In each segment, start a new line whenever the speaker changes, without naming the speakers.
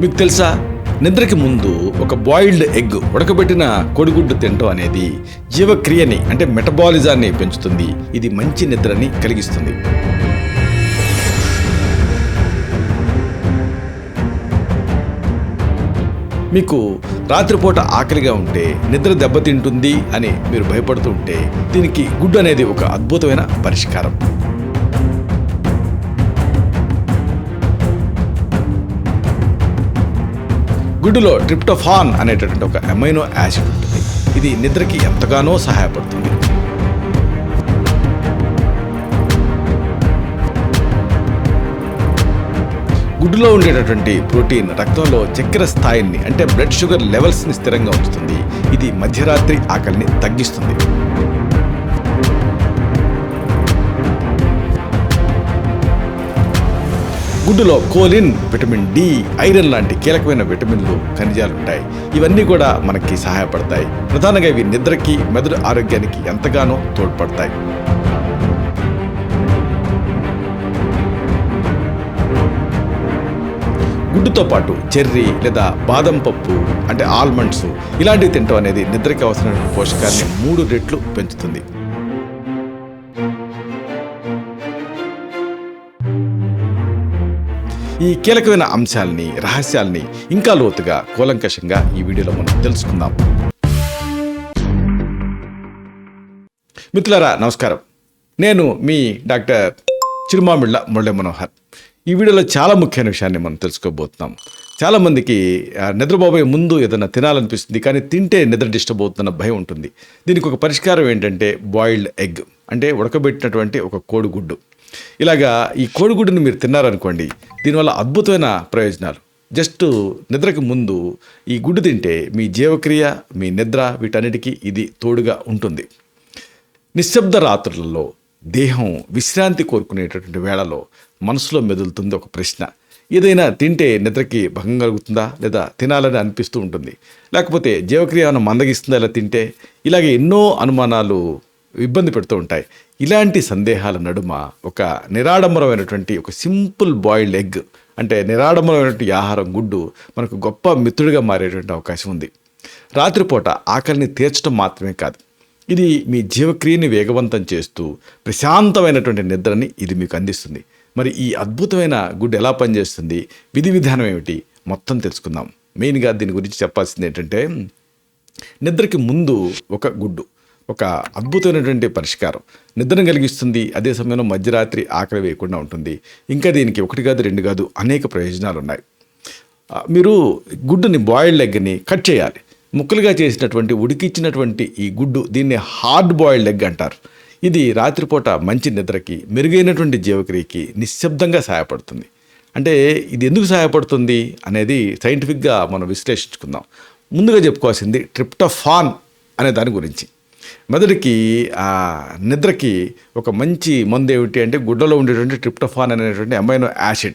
మీకు తెలుసా? నిద్రకి ముందు ఒక బాయిల్డ్ ఎగ్ ఉడకబెట్టిన కోడిగుడ్డు తినటం అనేది జీవక్రియని అంటే మెటబాలిజాన్ని పెంచుతుంది. ఇది మంచి నిద్రని కలిగిస్తుంది. మీకు రాత్రిపూట ఆకలిగా ఉంటే నిద్ర దెబ్బతింటుంది అని మీరు భయపడుతూ ఉంటే దీనికి గుడ్డు అనేది ఒక అద్భుతమైన పరిష్కారం. గుడ్డులో ట్రిప్టోఫాన్ అనేటటువంటి ఒక అమైనో యాసిడ్ ఉంటుంది. ఇది నిద్రకి ఎంతగానో సహాయపడుతుంది. గుడ్డులో ఉండేటటువంటి ప్రోటీన్ రక్తంలో చక్కెర స్థాయిని అంటే బ్లడ్ షుగర్ లెవెల్స్ని స్థిరంగా ఉంచుతుంది. ఇది మధ్యరాత్రి ఆకలిని తగ్గిస్తుంది. గుడ్డులో కోలిన్ విటమిన్ డి ఐరన్ లాంటి కీలకమైన విటమిన్లు ఖనిజాలు ఉంటాయి ఇవన్నీ కూడా మనకి సహాయపడతాయి. ప్రధానంగా ఇవి నిద్రకి మెదడు ఆరోగ్యానికి ఎంతగానో తోడ్పడతాయి. గుడ్డుతో పాటు చెర్రీ లేదా బాదం పప్పు అంటే ఆల్మండ్స్ ఇలాంటివి తినటం అనేది నిద్రకి అవసరమైన పోషకాన్ని మూడు రెట్లు పెంచుతుంది. ఈ కీలకమైన అంశాలని రహస్యాల్ని ఇంకా లోతుగా కూలంకషంగా ఈ వీడియోలో మనం తెలుసుకుందాం. మిత్రులారా నమస్కారం. నేను మీ డాక్టర్ చిరుమామిళ్ళ మురళీ మనోహర్. ఈ వీడియోలో చాలా ముఖ్యమైన విషయాన్ని మనం తెలుసుకోబోతున్నాం. చాలామందికి నిద్రపోబోయే ముందు ఏదైనా తినాలనిపిస్తుంది కానీ తింటే నిద్ర డిస్టర్బ్ అవుతున్న భయం ఉంటుంది. దీనికి ఒక పరిష్కారం ఏంటంటే బాయిల్డ్ ఎగ్ అంటే ఉడకబెట్టినటువంటి ఒక కోడిగుడ్డు. ఇలాగా ఈ కోడిగుడ్డుని మీరు తిన్నారనుకోండి దీనివల్ల అద్భుతమైన ప్రయోజనాలు. జస్ట్ నిద్రకు ముందు ఈ గుడ్డు తింటే మీ జీవక్రియ మీ నిద్ర వీటన్నిటికీ ఇది తోడుగా ఉంటుంది. నిశ్శబ్ద రాత్రులలో దేహం విశ్రాంతి కోరుకునేటటువంటి వేళలో మనసులో మెదులుతుంది ఒక ప్రశ్న. ఏదైనా తింటే నిద్రకి భంగం కలుగుతుందా లేదా తినాలని అనిపిస్తూ ఉంటుంది. లేకపోతే జీవక్రియను మందగిస్తుందా ఇలా తింటే ఇలాగే ఎన్నో అనుమానాలు ఇబ్బంది పెడుతూ ఉంటాయి. ఇలాంటి సందేహాల నడుమ ఒక నిరాడంబరమైనటువంటి ఒక సింపుల్ బాయిల్డ్ ఎగ్ అంటే నిరాడంబరమైనటువంటి ఆహారం గుడ్డు మనకు గొప్ప మిత్రుడిగా మారేటువంటి అవకాశం ఉంది. రాత్రిపూట ఆకలిని తీర్చడం మాత్రమే కాదు. ఇది మీ జీవక్రియని వేగవంతం చేస్తూ ప్రశాంతమైనటువంటి నిద్రని ఇది మీకు అందిస్తుంది. మరి ఈ అద్భుతమైన గుడ్డు ఎలా పనిచేస్తుంది? విధి విధానం ఏమిటి? మొత్తం తెలుసుకుందాం. మెయిన్గా దీని గురించి చెప్పాల్సింది ఏంటంటే నిద్రకి ముందు ఒక గుడ్డు ఒక అద్భుతమైనటువంటి పరిష్కారం. నిద్రను కలిగిస్తుంది అదే సమయంలో మధ్యరాత్రి ఆకలి వేయకుండా ఉంటుంది. ఇంకా దీనికి ఒకటి కాదు రెండు కాదు అనేక ప్రయోజనాలు ఉన్నాయి మీరు గుడ్డుని బాయిల్డ్ ఎగ్ని కట్ చేయాలి. ముక్కలుగా చేసినటువంటి ఉడికిచ్చినటువంటి ఈ గుడ్డు దీన్ని హార్డ్ బాయిల్డ్ ఎగ్ అంటారు. ఇది రాత్రిపూట మంచి నిద్రకి మెరుగైనటువంటి జీవక్రియకి నిశ్శబ్దంగా సహాయపడుతుంది. అంటే ఇది ఎందుకు సహాయపడుతుంది అనేది సైంటిఫిక్గా మనం విశ్లేషించుకుందాం. ముందుగా చెప్పుకోవాల్సింది ట్రిప్టోఫాన్ అనే దాని గురించి. మెదడుకి ఆ నిద్రకి ఒక మంచి మందు ఏమిటి అంటే గుడ్డలో ఉండేటువంటి ట్రిప్టోఫాన్ అనేటువంటి అమైనో యాసిడ్.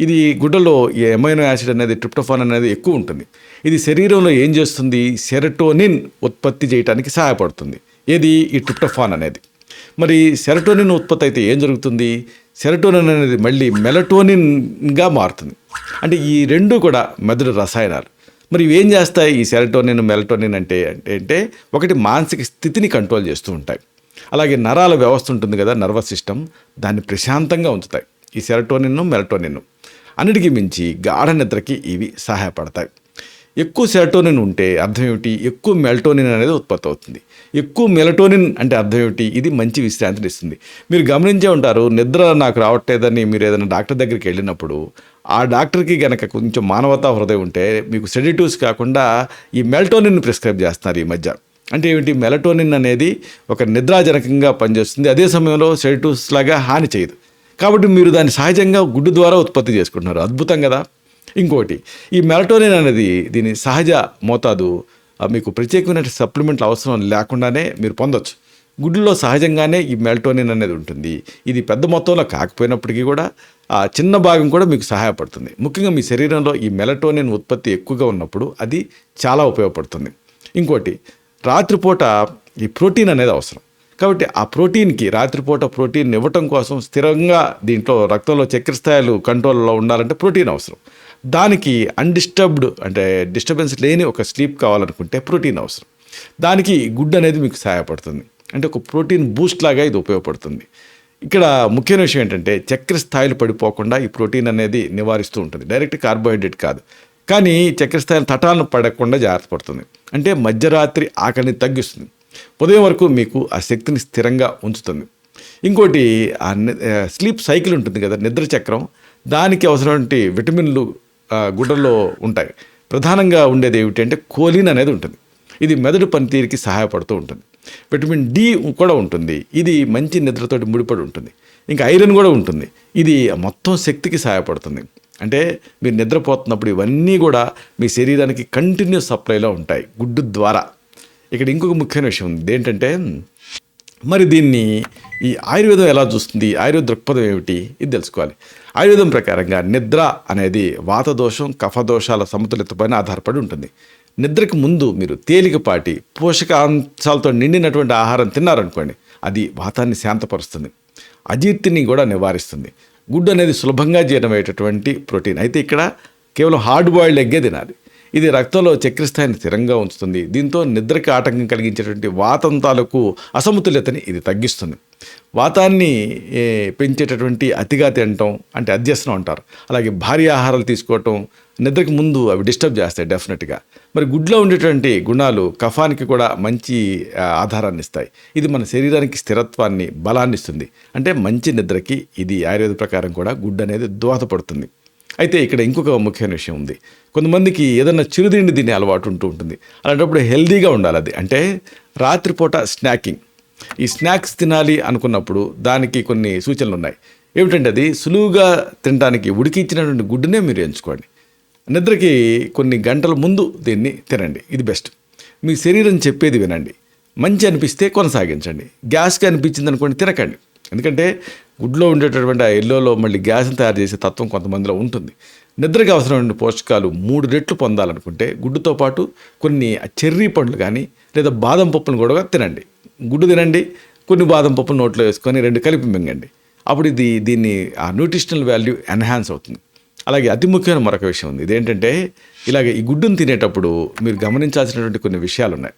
ఇది గుడ్డలో ఈ ఎమైనో యాసిడ్ అనేది ట్రిప్టోఫాన్ అనేది ఎక్కువ ఉంటుంది. ఇది శరీరంలో ఏం చేస్తుంది? సెరటోనిన్ ఉత్పత్తి చేయడానికి సహాయపడుతుంది. ఏది? ఈ ట్రిప్టోఫాన్ అనేది. మరి సెరటోనిన్ ఉత్పత్తి అయితే ఏం జరుగుతుంది? సెరటోనిన్ అనేది మళ్ళీ మెలటోనిన్గా మారుతుంది. అంటే ఈ రెండు కూడా మెదడు రసాయనాలు. మరి ఇవి ఏం చేస్తాయి? ఈ సెరటోనిన్ మెలటోనిన్ అంటే అంటే అంటే ఒకటి మానసిక స్థితిని కంట్రోల్ చేస్తూ ఉంటాయి. అలాగే నరాల వ్యవస్థ ఉంటుంది కదా నర్వస్ సిస్టమ్ దాన్ని ప్రశాంతంగా ఉంచుతాయి. ఈ సెరటోనిన్ మెలటోనిన్ అన్నిటికీ మించి గాఢ నిద్రకి ఇవి సహాయపడతాయి. ఎక్కువ సెరటోనిన్ ఉంటే అర్థం ఏమిటి? ఎక్కువ మెల్టోనిన్ అనేది ఉత్పత్తి అవుతుంది. ఎక్కువ మెలటోనిన్ అంటే అర్థం ఏమిటి? ఇది మంచి విశ్రాంతిని ఇస్తుంది. మీరు గమనించే ఉంటారు నిద్ర నాకు రావట్లేదని మీరు ఏదైనా డాక్టర్ దగ్గరికి వెళ్ళినప్పుడు ఆ డాక్టర్కి కనుక కొంచెం మానవతా హృదయం ఉంటే మీకు సెడిటివ్స్ కాకుండా ఈ మెలటోనిన్ ప్రిస్క్రైబ్ చేస్తున్నారు ఈ మధ్య. అంటే ఏమిటి? మెలటోనిన్ అనేది ఒక నిద్రాజనకంగా పనిచేస్తుంది. అదే సమయంలో సెడిటివ్స్ లాగా హాని చేయదు. కాబట్టి మీరు దాన్ని సహజంగా గుడ్డు ద్వారా ఉత్పత్తి చేసుకుంటున్నారు. అద్భుతం కదా! ఇంకోటి ఈ మెలటోనిన్ అనేది దీని సహజ మోతాదు మీకు ప్రత్యేకమైన సప్లిమెంట్లు అవసరం లేకుండానే మీరు పొందొచ్చు. గుడ్డులో సహజంగానే ఈ మెల్టోనిన్ అనేది ఉంటుంది. ఇది పెద్ద మొత్తంలో కాకపోయినప్పటికీ కూడా ఆ చిన్న భాగం కూడా మీకు సహాయపడుతుంది. ముఖ్యంగా మీ శరీరంలో ఈ మెలటోనిన్ ఉత్పత్తి ఎక్కువగా ఉన్నప్పుడు అది చాలా ఉపయోగపడుతుంది. ఇంకోటి రాత్రిపూట ఈ ప్రోటీన్ అనేది అవసరం. కాబట్టి ఆ ప్రోటీన్కి రాత్రిపూట ప్రోటీన్ ఇవ్వటం కోసం స్థిరంగా దీంట్లో రక్తంలో చక్కెర స్థాయిలు కంట్రోల్లో ఉండాలంటే ప్రోటీన్ అవసరం. దానికి అన్డిస్టర్బ్డ్ అంటే డిస్టర్బెన్స్ లేని ఒక స్లీప్ కావాలనుకుంటే ప్రోటీన్ అవసరం. దానికి గుడ్ అనేది మీకు సహాయపడుతుంది. అంటే ఒక ప్రోటీన్ బూస్ట్ లాగా ఇది ఉపయోగపడుతుంది. ఇక్కడ ముఖ్యమైన విషయం ఏంటంటే చక్కెర స్థాయిలు పడిపోకుండా ఈ ప్రోటీన్ అనేది నివారిస్తూ ఉంటుంది. డైరెక్ట్ కార్బోహైడ్రేట్ కాదు. కానీ చక్కెర స్థాయిలు తటాలను పడకుండా జాగ్రత్త పడుతుంది. అంటే మధ్యరాత్రి ఆకలిని తగ్గిస్తుంది. ఉదయం వరకు మీకు ఆ శక్తిని స్థిరంగా ఉంచుతుంది. ఇంకోటి ఆ స్లీప్ సైకిల్ ఉంటుంది కదా నిద్ర చక్రం. దానికి అవసరమైన విటమిన్లు గుడ్డల్లో ఉంటాయి. ప్రధానంగా ఉండేది ఏమిటంటే కోలిన్ అనేది ఉంటుంది. ఇది మెదడు పనితీరుకి సహాయపడుతూ ఉంటుంది. విటమిన్ డి కూడా ఉంటుంది. ఇది మంచి నిద్రతోటి ముడిపడి ఉంటుంది. ఇంకా ఐరన్ కూడా ఉంటుంది. ఇది మొత్తం శక్తికి సహాయపడుతుంది. అంటే మీరు నిద్రపోతున్నప్పుడు ఇవన్నీ కూడా మీ శరీరానికి కంటిన్యూస్ సప్లైలో ఉంటాయి. గుడ్డు ద్వారా. ఇక్కడ ఇంకొక ముఖ్యమైన విషయం ఉంది. ఏంటంటే మరి దీన్ని ఈ ఆయుర్వేదం ఎలా చూస్తుంది? ఆయుర్వేద దృక్పథం ఏమిటి? ఇది తెలుసుకోవాలి. ఆయుర్వేదం ప్రకారంగా నిద్ర అనేది వాతదోషం కఫదోషాల సమతుల్యతపైన ఆధారపడి ఉంటుంది. నిద్రకు ముందు మీరు తేలికపాటి పోషకాంశాలతో నిండినటువంటి ఆహారం తిన్నారనుకోండి అది వాతాన్ని శాంతపరుస్తుంది. అజీర్తిని కూడా నివారిస్తుంది. గుడ్డు అనేది సులభంగా జీర్ణమయ్యేటటువంటి ప్రోటీన్. అయితే ఇక్కడ కేవలం హార్డ్ బాయిల్డ్ ఎగ్గే తినాలి. ఇది రక్తంలో చక్కెర స్థాయిని స్థిరంగా ఉంచుతుంది. దీంతో నిద్రకి ఆటంకం కలిగించేటువంటి వాతం తాలూకు అసమతుల్యతని ఇది తగ్గిస్తుంది. వాతాన్ని పెంచేటటువంటి అతిగా తినటం అంటే అధ్యసనం అంటారు. అలాగే భారీ ఆహారాలు తీసుకోవటం నిద్రకు ముందు అవి డిస్టర్బ్ చేస్తాయి డెఫినెట్గా. మరి గుడ్లో ఉండేటువంటి గుణాలు కఫానికి కూడా మంచి ఆధారాన్ని ఇస్తాయి. ఇది మన శరీరానికి స్థిరత్వాన్ని బలాన్ని ఇస్తుంది అంటే మంచి నిద్రకి ఇది ఆయుర్వేద ప్రకారం కూడా గుడ్ అనేది దోహదపడుతుంది. అయితే ఇక్కడ ఇంకొక ముఖ్యమైన విషయం ఉంది. కొంతమందికి ఏదైనా చిరుతిండి తినే అలవాటు ఉంటూ ఉంటుంది. అలాంటప్పుడు హెల్దీగా ఉండాలి అది. అంటే రాత్రిపూట స్నాకింగ్. ఈ స్నాక్స్ తినాలి అనుకున్నప్పుడు దానికి కొన్ని సూచనలు ఉన్నాయి. ఏమిటంటే అది సులువుగా తినడానికి ఉడికించినటువంటి గుడ్డునే మీరు ఎంచుకోండి. నిద్రకి కొన్ని గంటల ముందు దీన్ని తినండి. ఇది బెస్ట్. మీ శరీరం చెప్పేది వినండి. మంచి అనిపిస్తే కొనసాగించండి. గ్యాస్గా అనిపించింది అనుకోండి తినకండి. ఎందుకంటే గుడ్లో ఉండేటటువంటి ఆ ఎల్లోలో మళ్ళీ గ్యాస్ని తయారు చేసే తత్వం కొంతమందిలో ఉంటుంది. నిద్రకి అవసరమైన పోషకాలు మూడు రెట్లు పొందాలనుకుంటే గుడ్డుతో పాటు కొన్ని చెర్రీ పండ్లు కానీ లేదా బాదం పప్పును కూడా తినండి. గుడ్డు తినండి కొన్ని బాదం పప్పులు నోట్లో వేసుకొని రెండు కలిపి మింగండి. అప్పుడు ఇది దీన్ని ఆ న్యూట్రిషనల్ వాల్యూ ఎన్హాన్స్ అవుతుంది. అలాగే అతి ముఖ్యమైన మరొక విషయం ఉంది. ఇదేంటంటే ఇలాగ ఈ గుడ్డును తినేటప్పుడు మీరు గమనించాల్సినటువంటి కొన్ని విషయాలు ఉన్నాయి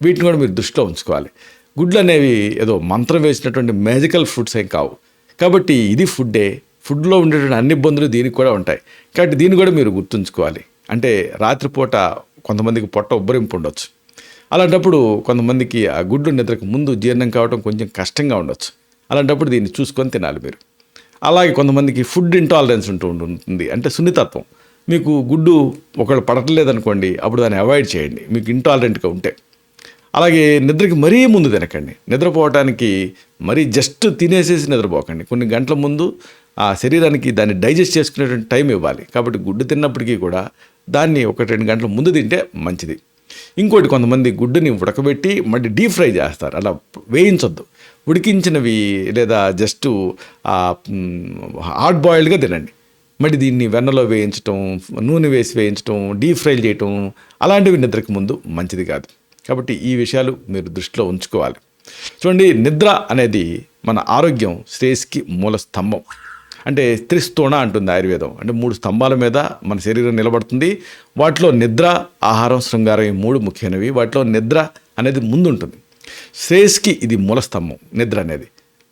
వీటిని కూడా మీరు దృష్టిలో ఉంచుకోవాలి. గుడ్లు అనేవి ఏదో మంత్రం వేసినటువంటి మ్యాజికల్ ఫ్రూట్స్ ఏం కావు. కాబట్టి ఇది ఫుడ్డే. ఫుడ్లో ఉండేటువంటి అన్ని ఇబ్బందులు దీనికి కూడా ఉంటాయి. కాబట్టి దీన్ని కూడా మీరు గుర్తుంచుకోవాలి. అంటే రాత్రిపూట కొంతమందికి పొట్ట ఉబ్బరింపు ఉండొచ్చు. అలాంటప్పుడు కొంతమందికి ఆ గుడ్డు నిద్రకు ముందు జీర్ణం కావడం కొంచెం కష్టంగా ఉండొచ్చు. అలాంటప్పుడు దీన్ని చూసుకొని తినాలి మీరు. అలాగే కొంతమందికి ఫుడ్ ఇంటాలరెన్స్ ఉంటూ ఉంటుంది. అంటే సున్నితత్వం. మీకు గుడ్డు ఒకళ్ళు పడట్లేదనుకోండి అప్పుడు దాన్ని అవాయిడ్ చేయండి. మీకు ఇంటాలరెంట్గా ఉంటే. అలాగే నిద్రకి మరీ ముందు తినకండి. నిద్రపోవటానికి మరీ జస్ట్ తినేసేసి నిద్రపోకండి. కొన్ని గంటల ముందు ఆ శరీరానికి దాన్ని డైజెస్ట్ చేసుకునేటువంటి టైం ఇవ్వాలి. కాబట్టి గుడ్డు తిన్నప్పటికీ కూడా దాన్ని ఒక రెండు గంటల ముందు తింటే మంచిది. ఇంకోటి కొంతమంది గుడ్డుని ఉడకబెట్టి మళ్ళీ డీప్ ఫ్రై చేస్తారు. అలా వేయించొద్దు. ఉడికించినవి లేదా జస్ట్ హాట్ బాయిల్డ్గా తినండి. మళ్ళీ దీన్ని వెన్నలో వేయించటం నూనె వేసి వేయించటం డీప్ ఫ్రై చేయటం అలాంటివి నిద్రకు ముందు మంచిది కాదు. కాబట్టి ఈ విషయాలు మీరు దృష్టిలో ఉంచుకోవాలి. చూడండి నిద్ర అనేది మన ఆరోగ్యం శ్రేయస్కి మూల స్తంభం. అంటే త్రిస్తోణ అంటుంది ఆయుర్వేదం. అంటే మూడు స్తంభాల మీద మన శరీరం నిలబడుతుంది. వాటిలో నిద్ర ఆహారం శృంగారం ఈ మూడు ముఖ్యమైనవి. వాటిలో నిద్ర అనేది ముందుంటుంది. శ్రేయస్కి ఇది మూల స్తంభం నిద్ర అనేది.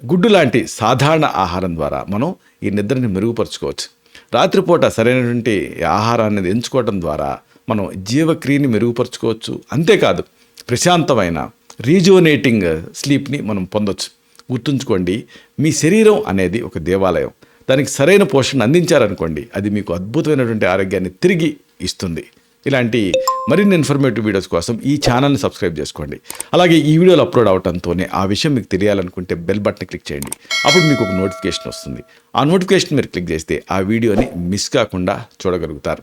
గుడ్డు లాంటి సాధారణ ఆహారం ద్వారా మనం ఈ నిద్రని మెరుగుపరుచుకోవచ్చు. రాత్రిపూట సరైనటువంటి ఆహారాన్ని ఎంచుకోవడం ద్వారా మనం జీవక్రియని మెరుగుపరుచుకోవచ్చు. అంతేకాదు ప్రశాంతమైన రీజువనేటింగ్ స్లీప్ని మనం పొందొచ్చు. గుర్తుంచుకోండి మీ శరీరం అనేది ఒక దేవాలయం. దానికి సరైన పోషణ అందించారనుకోండి అది మీకు అద్భుతమైనటువంటి ఆరోగ్యాన్ని తిరిగి ఇస్తుంది. ఇలాంటి మరిన్ని ఇన్ఫర్మేటివ్ వీడియోస్ కోసం ఈ ఛానల్ని సబ్స్క్రైబ్ చేసుకోండి. అలాగే ఈ వీడియోలు అప్లోడ్ అవడంతోనే ఆ విషయం మీకు తెలియాలనుకుంటే బెల్ బటన్ క్లిక్ చేయండి. అప్పుడు మీకు ఒక నోటిఫికేషన్ వస్తుంది. ఆ నోటిఫికేషన్ మీరు క్లిక్ చేస్తే ఆ వీడియోని మిస్ కాకుండా చూడగలుగుతారు.